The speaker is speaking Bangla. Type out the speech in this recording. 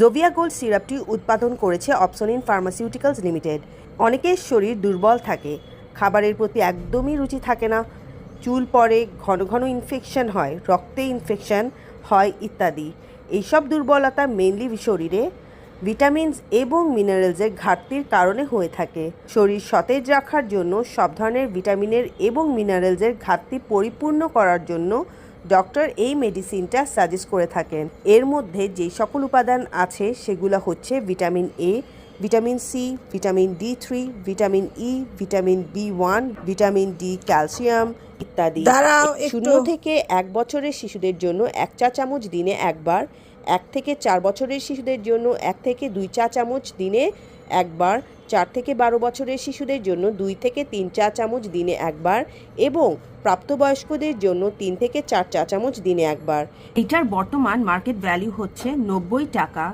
জোভিয়া গোল্ড সিরাপটি উৎপাদন করেছে অপসনিন ফার্মাসিউটিক্যালস লিমিটেড অনেকের শরীর দুর্বল থাকে, খাবারের প্রতি একদমই রুচি থাকে না, চুল পড়ে, ঘন ঘন ইনফেকশন হয়, রক্তে ইনফেকশন হয় ইত্যাদি। এইসব দুর্বলতা মেনলি শরীরে ভিটামিনস এবং মিনারেলসের ঘাটতির কারণে হয়ে থাকে। শরীর সতেজ রাখার জন্য সব ধরনের ভিটামিনের এবং মিনারেলসের ঘাটতি পরিপূর্ণ করার জন্য ডক্টর এই মেডিসিনটা সাজেস্ট করে থাকেন। এর মধ্যে যে সকল উপাদান আছে সেগুলো হচ্ছে vitamin A vitamin C vitamin D three vitamin E vitamin B one vitamin D calcium ইত্যাদি। শূন্য থেকে এক বছরের শিশুদের জন্য এক চা চামচ দিনে একবার এক থেকে চার বছরের শিশুদের জন্য এক থেকে দুই চা চামচ দিনে একবার, চার থেকে বারো বছরের শিশুদের জন্য দুই থেকে তিন চা চামচ দিনে একবার এবং প্রাপ্তবয়স্কদের জন্য তিন থেকে চার চা চামচ দিনে একবার। এটার বর্তমান মার্কেট ভ্যালু হচ্ছে নব্বই টাকা।